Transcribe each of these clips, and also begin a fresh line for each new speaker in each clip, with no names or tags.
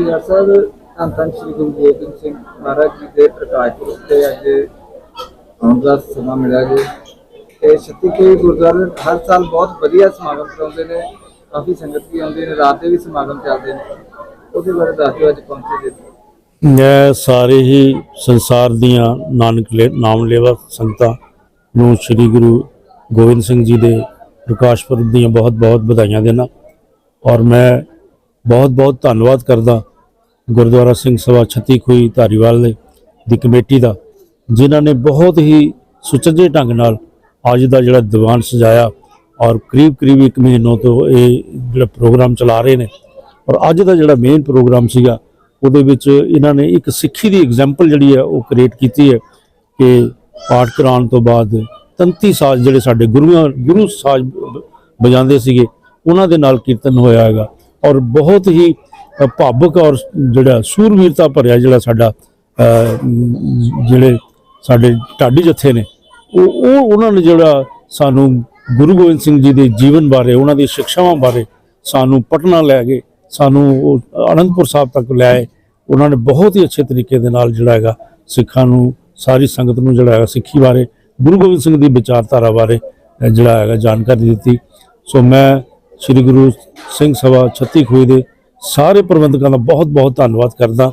ਹਾਂਜੀ ਸਾਹਿਬ, ਧੰਨ ਧੰਨ ਸ੍ਰੀ ਗੁਰੂ ਗੋਬਿੰਦ ਸਿੰਘ ਮਹਾਰਾਜ ਜੀ ਦੇ ਪ੍ਰਕਾਸ਼ ਪੁਰਬ ਤੇ ਅੱਜ ਆਉਣ ਦਾ ਸਮਾਂ ਮਿਲਿਆ ਜੀ। ਤੇ ਛੱਤੀ ਗੁਰਦੁਆਰੇ ਹਰ ਸਾਲ ਬਹੁਤ ਵਧੀਆ ਸਮਾਗਮ ਕਰਾਉਂਦੇ ਨੇ, ਕਾਫੀ ਸੰਗਤ ਵੀ ਆਉਂਦੀ ਨੇ, ਰਾਤ ਦੇ ਵੀ ਸਮਾਗਮ ਚੱਲਦੇ ਨੇ। ਉਹਦੇ ਬਾਰੇ ਦੱਸ ਅੱਜ ਪਹੁੰਚੇ ਜੀ।
ਮੈਂ ਸਾਰੇ ਹੀ ਸੰਸਾਰ ਦੀਆਂ ਨਾਨਕ ਲੈ- ਨਾਮ ਲੇਵਾ ਸੰਗਤਾਂ ਨੂੰ ਸ੍ਰੀ ਗੁਰੂ ਗੋਬਿੰਦ ਸਿੰਘ ਜੀ ਦੇ ਪ੍ਰਕਾਸ਼ ਪੁਰਬ ਦੀਆਂ ਬਹੁਤ-ਬਹੁਤ ਵਧਾਈਆਂ ਦੇਣਾ ਔਰ ਮੈਂ ਬਹੁਤ-ਬਹੁਤ ਧੰਨਵਾਦ ਕਰਦਾ ਗੁਰਦੁਆਰਾ ਸਿੰਘ ਸਭਾ ਛੱਤੀ ਖੂਹੀ ਧਾਰੀਵਾਲ ਦੇ ਦੀ ਕਮੇਟੀ ਦਾ, ਜਿਨ੍ਹਾਂ ਨੇ ਬਹੁਤ ਹੀ ਸੁਚੱਜੇ ਢੰਗ ਨਾਲ ਅੱਜ ਦਾ ਜਿਹੜਾ ਦੀਵਾਨ ਸਜਾਇਆ ਔਰ ਕਰੀਬ-ਕਰੀਬ ਇੱਕ ਮਹੀਨੋਂ ਤੋਂ ਇਹ ਜਿਹੜਾ ਪ੍ਰੋਗਰਾਮ ਚਲਾ ਰਹੇ ਨੇ। ਔਰ ਅੱਜ ਦਾ ਜਿਹੜਾ ਮੇਨ ਪ੍ਰੋਗਰਾਮ ਸੀਗਾ, ਉਹਦੇ ਵਿੱਚ ਇਹਨਾਂ ਨੇ ਇੱਕ ਸਿੱਖੀ ਦੀ ਐਗਜ਼ਾਮਪਲ ਜਿਹੜੀ ਹੈ ਉਹ ਕ੍ਰੀਏਟ ਕੀਤੀ ਹੈ ਕਿ ਪਾਠ ਕਰਾਉਣ ਤੋਂ ਬਾਅਦ ਤੰਤੀ ਸਾਜ਼ ਜਿਹੜੇ ਸਾਡੇ ਗੁਰੂਆਂ ਗੁਰੂ ਸਾਜ਼ ਵਜਾਉਂਦੇ ਸੀਗੇ, ਉਹਨਾਂ ਦੇ ਨਾਲ ਕੀਰਤਨ ਹੋਇਆ ਹੈਗਾ। ਔਰ ਬਹੁਤ ਹੀ ਅ, ਭਾਵੁਕ ਔਰ ਜਿਹੜਾ ਸੂਰਵੀਰਤਾ ਭਰਿਆ ਜਿਹੜਾ ਸਾਡਾ ਜਿਹੜੇ ਸਾਡੇ ਢਾਡੀ ਜੱਥੇ ਨੇ ਉਹ ਉਹ ਉਹਨਾਂ ਨੇ ਜਿਹੜਾ ਸਾਨੂੰ ਗੁਰੂ ਗੋਬਿੰਦ ਸਿੰਘ ਜੀ ਦੇ ਜੀਵਨ ਬਾਰੇ ਉਹਨਾਂ ਦੀ ਸਿੱਖਿਆਵਾਂ ਬਾਰੇ ਸਾਨੂੰ ਪਟਨਾ ਲੈ ਗਏ ਸਾਨੂੰ ਉਹ ਅਨੰਦਪੁਰ ਸਾਹਿਬ ਤੱਕ ਲੈ ਆਏ ਉਹਨਾਂ ਨੇ ਬਹੁਤ ਹੀ ਅੱਛੇ ਤਰੀਕੇ ਦੇ ਨਾਲ ਜਿਹੜਾ ਹੈਗਾ ਸਿੱਖਾਂ ਨੂੰ ਸਾਰੀ ਸੰਗਤ ਨੂੰ ਜਿਹੜਾ ਹੈਗਾ ਸਿੱਖੀ ਬਾਰੇ ਗੁਰੂ ਗੋਬਿੰਦ ਸਿੰਘ ਦੀ ਵਿਚਾਰਧਾਰਾ ਬਾਰੇ ਜਿਹੜਾ ਹੈਗਾ ਜਾਣਕਾਰੀ ਦਿੱਤੀ। ਸੋ ਮੈਂ ਸ੍ਰੀ ਗੁਰੂ ਸਿੰਘ ਸਭਾ ਛੱਤੀ ਖੂਹੀ ਦੇ ਸਾਰੇ ਪ੍ਰਬੰਧਕਾਂ ਦਾ ਬਹੁਤ ਬਹੁਤ ਧੰਨਵਾਦ ਕਰਦਾ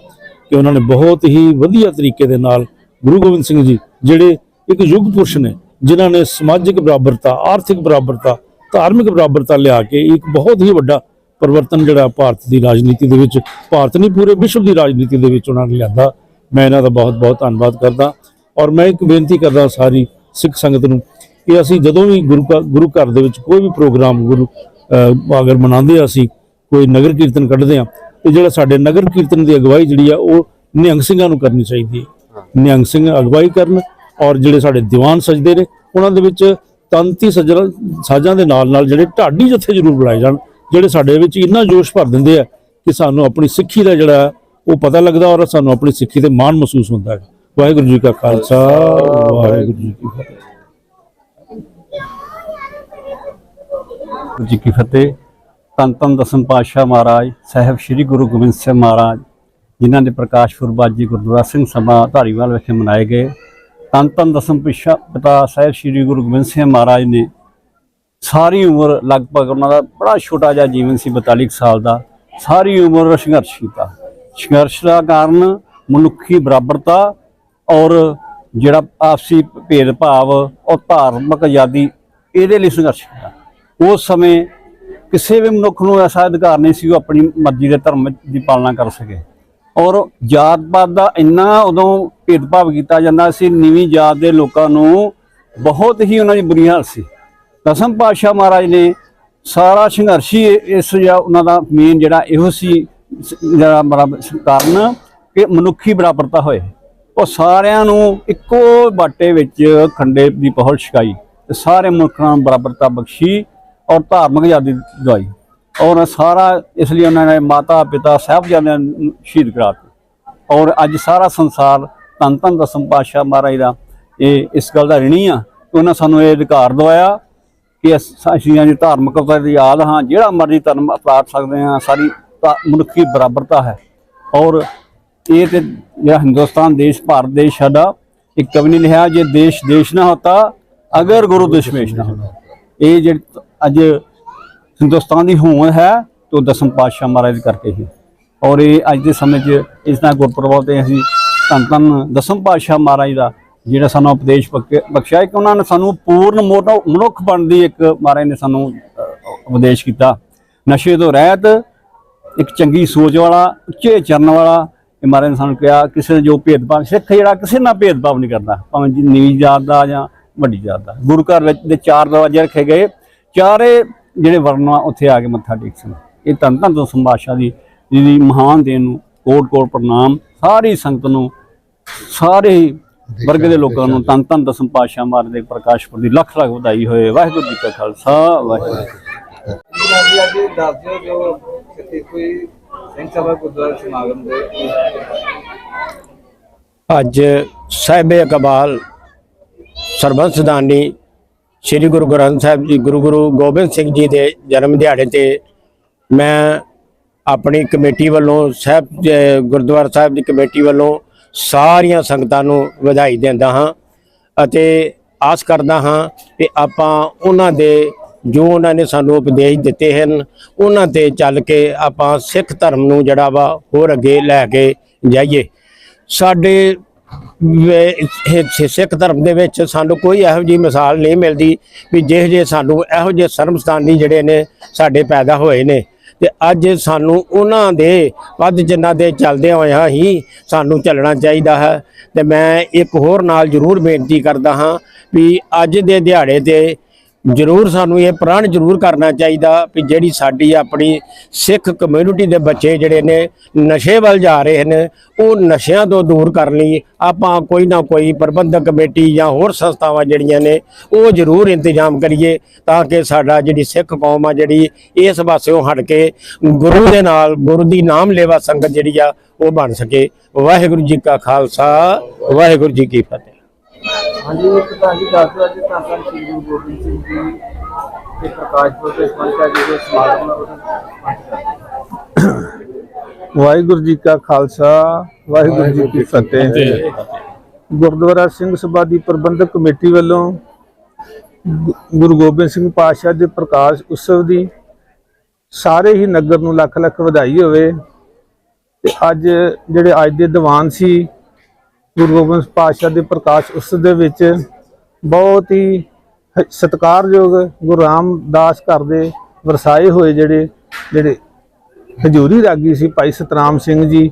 ਕਿ ਉਹਨਾਂ ਨੇ ਬਹੁਤ ਹੀ ਵਧੀਆ ਤਰੀਕੇ ਦੇ ਨਾਲ ਗੁਰੂ ਗੋਬਿੰਦ ਸਿੰਘ ਜੀ, ਜਿਹੜੇ ਇੱਕ ਯੁੱਗ ਪੁਰਸ਼ ਨੇ, ਜਿਨ੍ਹਾਂ ਨੇ ਸਮਾਜਿਕ ਬਰਾਬਰਤਾ, ਆਰਥਿਕ ਬਰਾਬਰਤਾ, ਧਾਰਮਿਕ ਬਰਾਬਰਤਾ ਲਿਆ ਕੇ ਇੱਕ ਬਹੁਤ ਹੀ ਵੱਡਾ ਪਰਿਵਰਤਨ ਜਿਹੜਾ ਭਾਰਤ ਦੀ ਰਾਜਨੀਤੀ ਦੇ ਵਿੱਚ, ਭਾਰਤ ਨਹੀਂ, ਪੂਰੇ ਵਿਸ਼ਵ ਦੀ ਰਾਜਨੀਤੀ ਦੇ ਵਿੱਚ ਉਹਨਾਂ ਨੇ ਲਿਆਂਦਾ। ਮੈਂ ਇਹਨਾਂ ਦਾ ਬਹੁਤ ਬਹੁਤ ਧੰਨਵਾਦ ਕਰਦਾ ਔਰ ਮੈਂ ਇੱਕ ਬੇਨਤੀ ਕਰਦਾ ਸਾਰੀ ਸਿੱਖ ਸੰਗਤ ਨੂੰ ਕਿ ਅਸੀਂ ਜਦੋਂ ਵੀ ਗੁਰੂ ਘਰ ਗੁਰੂ ਘਰ ਦੇ ਵਿੱਚ ਕੋਈ ਵੀ ਪ੍ਰੋਗਰਾਮ ਗੁਰੂ ਅਗਰ ਮਨਾਉਂਦੇ ਹਾਂ ਅਸੀਂ ਕੋਈ ਨਗਰ ਕੀਰਤਨ ਕੱਢਦੇ ਆ ਤੇ ਜਿਹੜਾ ਸਾਡੇ ਨਗਰ ਕੀਰਤਨ ਦੀ ਅਗਵਾਈ ਜਿਹੜੀ ਆ ਉਹ ਨਿਹੰਗ ਸਿੰਘਾਂ ਨੂੰ ਕਰਨੀ ਚਾਹੀਦੀ ਹੈ। ਨਿਹੰਗ ਸਿੰਘ ਅਗਵਾਈ ਕਰਨ ਔਰ ਜਿਹੜੇ ਸਾਡੇ ਦੀਵਾਨ ਸਜਦੇ ਨੇ ਉਹਨਾਂ ਦੇ ਵਿੱਚ ਤੰਤੀ ਸਜਰਾ ਸਾਜ਼ਾਂ ਦੇ ਨਾਲ ਨਾਲ ਜਿਹੜੇ ਢਾਡੀ ਜਥੇ ਜ਼ਰੂਰ ਬੁਲਾਏ ਜਾਣ ਜਿਹੜੇ ਸਾਡੇ ਵਿੱਚ ਇੰਨਾ ਜੋਸ਼ ਭਰ ਦਿੰਦੇ ਆ ਕਿ ਸਾਨੂੰ ਆਪਣੀ ਸਿੱਖੀ ਦਾ ਜਿਹੜਾ ਉਹ ਪਤਾ ਲੱਗਦਾ ਔਰ ਸਾਨੂੰ ਆਪਣੀ ਸਿੱਖੀ ਤੇ ਮਾਣ ਮਹਿਸੂਸ ਹੁੰਦਾ ਹੈ। ਵਾਹਿਗੁਰੂ ਜੀ ਕਾ ਖਾਲਸਾ ਵਾਹਿਗੁਰੂ ਜੀ ਕੀ ਫਤਿਹ।
ਵਾਹਿਗੁਰੂ ਜੀ ਕੀ ਫਤਿਹ। ਧੰਨ ਧੰਨ ਦਸਮ ਪਾਤਸ਼ਾਹ ਮਹਾਰਾਜ, ਸਾਹਿਬ ਸ੍ਰੀ ਗੁਰੂ ਗੋਬਿੰਦ ਸਿੰਘ ਮਹਾਰਾਜ, ਜਿਨ੍ਹਾਂ ਦੇ ਪ੍ਰਕਾਸ਼ ਪੁਰਬ ਅੱਜ ਗੁਰਦੁਆਰਾ ਸਿੰਘ ਸਭਾ ਧਾਰੀਵਾਲ ਵਿਖੇ ਮਨਾਏ ਗਏ। ਧੰਨ ਧੰਨ ਦਸਮ ਪਿਛਾ ਪਿਤਾ ਸਾਹਿਬ ਸ੍ਰੀ ਗੁਰੂ ਗੋਬਿੰਦ ਸਿੰਘ ਮਹਾਰਾਜ ਨੇ ਸਾਰੀ ਉਮਰ ਲਗਭਗ ਉਹਨਾਂ ਦਾ ਬੜਾ ਛੋਟਾ ਜਿਹਾ ਜੀਵਨ ਸੀ 42 ਕੁ ਸਾਲ ਦਾ। ਸਾਰੀ ਉਮਰ ਸੰਘਰਸ਼ ਕੀਤਾ। ਸੰਘਰਸ਼ ਦਾ ਕਾਰਨ ਮਨੁੱਖੀ ਬਰਾਬਰਤਾ ਔਰ ਜਿਹੜਾ ਆਪਸੀ ਭੇਦਭਾਵ ਔਰ ਧਾਰਮਿਕ ਆਜ਼ਾਦੀ, ਇਹਦੇ ਲਈ ਸੰਘਰਸ਼ ਕੀਤਾ। ਉਸ ਸਮੇਂ ਕਿਸੇ ਵੀ ਮਨੁੱਖ ਨੂੰ ਐਸਾ ਅਧਿਕਾਰ ਨਹੀਂ ਸੀ ਉਹ ਆਪਣੀ ਮਰਜ਼ੀ ਦੇ ਧਰਮ ਦੀ ਪਾਲਣਾ ਕਰ ਸਕੇ। ਔਰ ਜਾਤ ਪਾਤ ਦਾ ਇੰਨਾ ਉਦੋਂ ਭੇਦਭਾਵ ਕੀਤਾ ਜਾਂਦਾ ਸੀ, ਨੀਵੀਂ ਜਾਤ ਦੇ ਲੋਕਾਂ ਨੂੰ ਬਹੁਤ ਹੀ ਉਹਨਾਂ ਦੀ ਬੁਰੀ ਹਾਲਤ ਸੀ। ਦਸਮ ਪਾਤਸ਼ਾਹ ਮਹਾਰਾਜ ਨੇ ਸਾਰਾ ਸੰਘਰਸ਼ ਹੀ ਇਸ ਜਿਹੜਾ ਉਹਨਾਂ ਦਾ ਮੇਨ ਜਿਹੜਾ ਇਹੋ ਸੀ, ਜਿਹੜਾ ਬਰਾਬਰ ਕਾਰਨ ਕਿ ਮਨੁੱਖੀ ਬਰਾਬਰਤਾ ਹੋਏ। ਉਹ ਸਾਰਿਆਂ ਨੂੰ ਇੱਕੋ ਬਾਟੇ ਵਿੱਚ ਖੰਡੇ ਦੀ ਪਹੁਲ ਛਕਾਈ ਤੇ ਸਾਰੇ ਮਨੁੱਖਾਂ ਨੂੰ ਬਰਾਬਰਤਾ ਬਖਸ਼ੀ। ਔਰ ਧਾਰਮਿਕ ਆਜ਼ਾਦੀ ਦਵਾਈ। ਔਰ ਸਾਰਾ ਇਸ ਲਈ ਉਹਨਾਂ ਨੇ ਮਾਤਾ, ਪਿਤਾ, ਸਾਹਿਬਜ਼ਾਦਿਆਂ ਨੂੰ ਸ਼ਹੀਦ ਕਰਾ ਔਰ ਅੱਜ ਸਾਰਾ ਸੰਸਾਰ ਧੰਨ ਧੰਨ ਦਸਮ ਪਾਤਸ਼ਾਹ ਮਹਾਰਾਜ ਦਾ ਇਹ ਇਸ ਗੱਲ ਦਾ ਰਿਣੀ ਆ ਕਿ ਉਹਨਾਂ ਸਾਨੂੰ ਇਹ ਅਧਿਕਾਰ ਦਵਾਇਆ ਕਿ ਅਸੀਂ ਅਸੀਂ ਦੀ ਧਾਰਮਿਕਤਾ ਦੀ ਯਾਦ ਹਾਂ, ਜਿਹੜਾ ਮਰਜ਼ੀ ਧਰਮ ਅਪਨਾਰ ਸਕਦੇ ਹਾਂ, ਸਾਰੀ ਮਨੁੱਖੀ ਬਰਾਬਰਤਾ ਹੈ। ਔਰ ਇਹ ਤੇ ਜਿਹੜਾ ਹਿੰਦੁਸਤਾਨ ਦੇਸ਼, ਭਾਰਤ ਦੇਸ਼ ਸਾਡਾ ਇੱਕ ਕਵੀ ਨੇ ਲਿਖਿਆ, ਜੇ ਦੇਸ਼ ਦੇਸ਼ ਨਾ ਹੋਤਾ ਅਗਰ ਗੁਰੂ ਦੁਸ਼ਮੇਸ਼ ਨਾ ਹੋਤਾ ਇਹ ਜਿਹੜੀ ਅੱਜ ਹਿੰਦੁਸਤਾਨ ਦੀ ਹੋਂਦ ਹੈ ਤੋਂ ਦਸਮ ਪਾਤਸ਼ਾਹ ਮਹਾਰਾਜ ਕਰਕੇ ਹੀ। ਔਰ ਇਹ ਅੱਜ ਦੇ ਸਮੇਂ 'ਚ ਇਸ ਤਰ੍ਹਾਂ ਗੁਰਪੁਰਬ ਤੇ ਅਸੀਂ ਧੰਨ ਧੰਨ ਦਸਮ ਪਾਤਸ਼ਾਹ ਮਹਾਰਾਜ ਦਾ ਜਿਹੜਾ ਸਾਨੂੰ ਉਪਦੇਸ਼ ਬਖਸ਼ਿਆ- ਬਖਸ਼ਿਆ ਕਿ ਉਹਨਾਂ ਨੇ ਸਾਨੂੰ ਪੂਰਨ ਮੋਨੋ- ਮਨੁੱਖ ਬਣਨ ਦੀ ਇੱਕ ਮਹਾਰਾਜ ਨੇ ਸਾਨੂੰ ਉਪਦੇਸ਼ ਕੀਤਾ। ਨਸ਼ੇ ਤੋਂ ਰਹਿਤ ਇੱਕ ਚੰਗੀ ਸੋਚ ਵਾਲਾ, ਉੱਚੇ ਚਰਨ ਵਾਲਾ ਇਹ ਮਹਾਰਾਜ ਨੇ ਸਾਨੂੰ ਕਿਹਾ, ਕਿਸੇ ਨੇ ਜੋ ਭੇਦਭਾਵ, ਸਿੱਖ ਜਿਹੜਾ ਕਿਸੇ ਨਾਲ ਭੇਦਭਾਵ ਨਹੀਂ ਕਰਦਾ, ਭਾਵੇਂ ਜੀ ਨੀਵੀਂ ਜਾਤ ਦਾ ਜਾਂ ਵੱਡੀ ਜਾਤ ਦਾ। ਗੁਰੂ ਘਰ ਵਿੱਚ ਦੇ ਚਾਰ ਦਰਵਾਜ਼ੇ ਰੱਖੇ ਗਏ। ਚਾਰੇ ਜਿਹੜੇ ਵਰਨਾ ਉੱਥੇ ਆ ਕੇ ਮੱਥਾ ਟੇਕ ਸਨ। ਇਹ ਧੰਨ ਧੰਨ ਤੋਂ ਸੰਭਾਸ਼ਾ ਦੀ ਜਿਹਦੀ ਮਹਾਨ ਦੇਣ ਨੂੰ ਕੋਟ ਕੋਟ ਪ੍ਰਣਾਮ ਸਾਰੀ ਸੰਗਤ ਨੂੰ ਸਾਰੇ ਵਰਗ ਦੇ ਲੋਕਾਂ ਨੂੰ ਧੰਨ ਧੰਨ ਦਸਮ ਪਾਤਸ਼ਾਹ ਮਹਾਰਾਜ ਦੇ ਪ੍ਰਕਾਸ਼ ਪੁਰਬ ਦੀ ਲੱਖ ਲੱਖ ਵਧਾਈ ਹੋਏ। ਵਾਹਿਗੁਰੂ ਜੀ ਕਾ ਖਾਲਸਾ ਵਾਹਿਗੁਰੂ ਜੀ
ਅੱਜ ਦੱਸ ਦਿਓ ਜੋ ਛੱਤੀ ਕੋਈ ਸਿੰਘ ਸਭਾ ਗੁਰਦੁਆਰਾ ਸਮਾਗਮ ਦੇ
ਅੱਜ ਸਾਹਿਬ ਇਕਬਾਲ ਸਰਬੰਸ ਦਾਨੀ ਸ੍ਰੀ ਗੁਰੂ ਗ੍ਰੰਥ ਸਾਹਿਬ ਜੀ, ਗੁਰੂ ਗੁਰੂ ਗੋਬਿੰਦ ਸਿੰਘ ਜੀ ਦੇ ਜਨਮ ਦਿਹਾੜੇ ਤੇ ਮੈਂ ਆਪਣੀ ਕਮੇਟੀ ਵੱਲੋਂ ਸਾਹਿਬ ਗੁਰਦੁਆਰਾ ਸਾਹਿਬ ਦੀ ਕਮੇਟੀ ਵੱਲੋਂ ਸਾਰੀਆਂ ਸੰਗਤਾਂ ਨੂੰ ਵਧਾਈ ਦਿੰਦਾ ਹਾਂ ਅਤੇ ਆਸ ਕਰਦਾ ਹਾਂ ਕਿ ਆਪਾਂ ਉਹਨਾਂ ਦੇ, ਜੋ ਉਹਨਾਂ ਨੇ ਸਾਨੂੰ ਉਪਦੇਸ਼ ਦਿੱਤੇ ਹਨ, ਉਹਨਾਂ ਤੇ ਚੱਲ ਕੇ ਆਪਾਂ ਸਿੱਖ ਧਰਮ ਨੂੰ ਜਿਹੜਾ ਵਾ ਹੋਰ ਅੱਗੇ ਲੈ ਕੇ ਜਾਈਏ। ਸਾਡੇ ਸਿੱਖ ਧਰਮ ਦੇ ਵਿੱਚ ਸਾਨੂੰ ਕੋਈ ਇਹੋ ਜਿਹੀ ਮਿਸਾਲ ਨਹੀਂ ਮਿਲਦੀ ਵੀ ਜਿਹੋ ਜਿਹੇ ਸਾਨੂੰ ਇਹੋ ਜਿਹੇ ਸ਼ਰਮਸਤਾਨੀ ਜਿਹੜੇ ਨੇ ਸਾਡੇ ਪੈਦਾ ਹੋਏ ਨੇ। ਤੇ ਅੱਜ ਸਾਨੂੰ ਉਹਨਾਂ ਦੇ ਵੱਧ ਜਿਨ੍ਹਾਂ ਦੇ ਚੱਲਦੇ ਹੋਇਆਂ ਹੀ ਸਾਨੂੰ ਚੱਲਣਾ ਚਾਹੀਦਾ ਹੈ। ਤੇ ਮੈਂ ਇੱਕ ਹੋਰ ਨਾਲ ਜ਼ਰੂਰ ਬੇਨਤੀ ਕਰਦਾ ਹਾਂ ਵੀ ਅੱਜ ਦੇ ਦਿਹਾੜੇ ਤੇ ਜ਼ਰੂਰ ਸਾਨੂੰ ਇਹ ਪ੍ਰਣ ਜ਼ਰੂਰ ਕਰਨਾ ਚਾਹੀਦਾ ਵੀ ਜਿਹੜੀ ਸਾਡੀ ਆਪਣੀ ਸਿੱਖ ਕਮਿਊਨਿਟੀ ਦੇ ਬੱਚੇ ਜਿਹੜੇ ਨੇ, ਨਸ਼ੇ ਵੱਲ ਜਾ ਰਹੇ ਨੇ, ਉਹ ਨਸ਼ਿਆਂ ਤੋਂ ਦੂਰ ਕਰਨ ਲਈ ਆਪਾਂ ਕੋਈ ਨਾ ਕੋਈ ਪ੍ਰਬੰਧਕ ਕਮੇਟੀ ਜਾਂ ਹੋਰ ਸੰਸਥਾਵਾਂ ਜਿਹੜੀਆਂ ਨੇ, ਉਹ ਜ਼ਰੂਰ ਇੰਤਜ਼ਾਮ ਕਰੀਏ ਤਾਂ ਕਿ ਸਾਡਾ ਜਿਹੜੀ ਸਿੱਖ ਕੌਮ ਆ ਜਿਹੜੀ ਇਸ ਪਾਸਿਓਂ ਹਟ ਕੇ ਗੁਰੂ ਦੇ ਨਾਲ, ਗੁਰੂ ਦੀ ਨਾਮ ਲੇਵਾ ਸੰਗਤ ਜਿਹੜੀ ਆ, ਉਹ ਬਣ ਸਕੇ। ਵਾਹਿਗੁਰੂ ਜੀ ਕਾ ਖਾਲਸਾ, ਵਾਹਿਗੁਰੂ ਜੀ ਕੀ ਫਤਿਹ।
ਹਾਂਜੀ ਇੱਕ ਤਾਂ ਜੀ ਦੱਸ ਦਿਓ ਅੱਜ ਤਾਂ ਤਾਂ ਸ੍ਰੀ ਗੁਰੂ ਗੋਬਿੰਦ ਸਿੰਘ ਜੀ ਦੇ ਪ੍ਰਕਾਸ਼ ਪੁਰਬ ਦੇ ਸੰਬੰਧ ਵਿੱਚ ਜਿਹੜੇ ਸਮਾਗਮ ਆ ਉਹਦਾ
ਵਾਹਿਗੁਰੂ ਜੀ ਕਾ ਖਾਲਸਾ ਵਾਹਿਗੁਰੂ ਜੀ ਕੀ ਫਤਿਹ। ਗੁਰਦੁਆਰਾ ਸਿੰਘ ਸਭਾ ਦੀ ਪ੍ਰਬੰਧਕ ਕਮੇਟੀ ਵੱਲੋਂ ਗੁਰੂ ਗੋਬਿੰਦ ਸਿੰਘ ਪਾਤਸ਼ਾਹ ਦੇ ਪ੍ਰਕਾਸ਼ ਉਤਸਵ ਦੀ ਸਾਰੇ ਹੀ ਨਗਰ ਨੂੰ ਲੱਖ ਲੱਖ ਵਧਾਈ ਹੋਵੇ। ਤੇ ਅੱਜ ਜਿਹੜੇ ਅੱਜ ਦੇ ਦੀਵਾਨ ਸੀ ਗੁਰੂ ਗੋਬਿੰਦ ਪਾਤਸ਼ਾਹ ਦੇ ਪ੍ਰਕਾਸ਼ ਉਤਸਵ ਦੇ ਵਿੱਚ ਬਹੁਤ ਹੀ ਸਤਿਕਾਰਯੋਗ ਗੁਰੂ ਰਾਮਦਾਸ ਘਰ ਦੇ ਵਰਸਾਏ ਹੋਏ ਜਿਹੜੇ ਜਿਹੜੇ ਹਜੂਰੀ ਰਾਗੀ ਸੀ ਭਾਈ ਸਤਨਾਮ ਸਿੰਘ ਜੀ,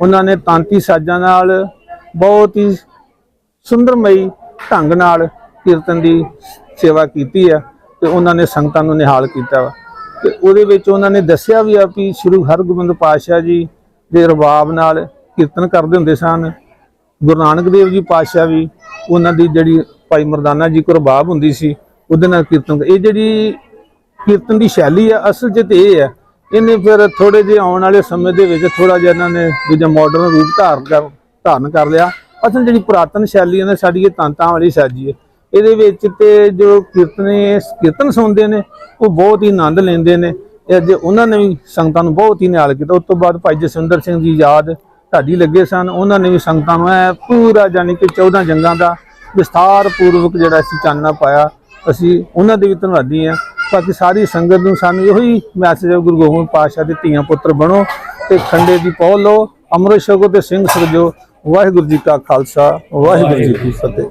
ਉਹਨਾਂ ਨੇ ਤਾਂਤੀ ਸਾਜ਼ਾਂ ਨਾਲ ਬਹੁਤ ਹੀ ਸੁੰਦਰਮਈ ਢੰਗ ਨਾਲ ਕੀਰਤਨ ਦੀ ਸੇਵਾ ਕੀਤੀ ਆ ਤੇ ਉਹਨਾਂ ਨੇ ਸੰਗਤਾਂ ਨੂੰ ਨਿਹਾਲ ਕੀਤਾ ਵਾ। ਤੇ ਉਹਦੇ ਵਿੱਚ ਉਹਨਾਂ ਨੇ ਦੱਸਿਆ ਵੀ ਆ ਵੀ ਸ੍ਰੀ ਹਰਗੋਬਿੰਦ ਪਾਤਸ਼ਾਹ ਜੀ ਦੇ ਰਬਾਬ ਨਾਲ ਕੀਰਤਨ ਕਰਦੇ ਹੁੰਦੇ ਸਨ। ਗੁਰੂ ਨਾਨਕ ਦੇਵ ਜੀ ਪਾਤਸ਼ਾਹ ਵੀ ਉਹਨਾਂ ਦੀ ਜਿਹੜੀ ਭਾਈ ਮਰਦਾਨਾ ਜੀ ਕੋ ਹੁੰਦੀ ਸੀ, ਉਹਦੇ ਨਾਲ ਕੀਰਤਨ ਇਹ ਜਿਹੜੀ ਕੀਰਤਨ ਦੀ ਸ਼ੈਲੀ ਆ, ਅਸਲ 'ਚ ਤੇ ਇਹ ਆ, ਇਹਨੇ ਫਿਰ ਥੋੜੇ ਜਿਹੇ ਆਉਣ ਵਾਲੇ ਸਮੇਂ ਦੇ ਵਿੱਚ ਥੋੜਾ ਜਿਹਾ ਇਹਨਾਂ ਨੇ ਦੂਜਾ ਮਾਡਰਨ ਰੂਪ ਧਾਰਨ ਕਰ ਧਾਰਨ ਕਰ ਲਿਆ। ਅਸਲ ਜਿਹੜੀ ਪੁਰਾਤਨ ਸ਼ੈਲੀ ਹੈ ਨਾ, ਸਾਡੀ ਇਹ ਤਾਂਤਾਂ ਵਾਲੀ ਸਾਜੀ ਹੈ ਇਹਦੇ ਵਿੱਚ ਤੇ ਜੋ ਕੀਰਤਨੇ ਕੀਰਤਨ ਸੁਣਦੇ ਨੇ, ਉਹ ਬਹੁਤ ਹੀ ਆਨੰਦ ਲੈਂਦੇ ਨੇ। ਇਹ ਅੱਜ ਉਹਨਾਂ ਨੇ ਵੀ ਸੰਗਤਾਂ ਨੂੰ ਬਹੁਤ ਹੀ ਨਿਹਾਲ ਕੀਤਾ। ਉਸ ਤੋਂ ਬਾਅਦ ਭਾਈ ਜਸਵਿੰਦਰ ਸਿੰਘ ਜੀ ਯਾਦ ਢਾਡੀ ਲੱਗੇ ਸਨ, ਉਹਨਾਂ ਨੇ ਵੀ ਸੰਗਤਾਂ ਨੂੰ ਐ ਪੂਰਾ ਜਾਨੀ ਕਿ 14 ਜੰਗਾਂ ਦਾ ਵਿਸਥਾਰ ਪੂਰਵਕ ਜਿਹੜਾ ਅਸੀਂ ਚਾਨਣਾ ਪਾਇਆ। ਅਸੀਂ ਉਹਨਾਂ ਦੇ ਵੀ ਧੰਨਵਾਦੀ ਆ ਬਾਕੀ ਸਾਰੀ ਸੰਗਤ ਨੂੰ ਸਾਨੂੰ ਇਹੋ ਹੀ ਮੈਸੇਜ ਹੈ ਗੁਰੂ ਗੋਬਿੰਦ ਪਾਤਸ਼ਾਹ ਦੇ ਧੀਆਂ ਪੁੱਤਰ ਬਣੋ ਤੇ ਖੰਡੇ ਦੀ ਪਹੁ ਲਓ, ਅੰਮ੍ਰਿਤ ਛਕੋ ਤੇ ਸਿੰਘ ਸਰਜੋ ਵਾਹਿਗੁਰੂ ਜੀ ਕਾ ਖਾਲਸਾ, ਵਾਹਿਗੁਰੂ ਜੀ ਕੀ ਫਤਿਹ।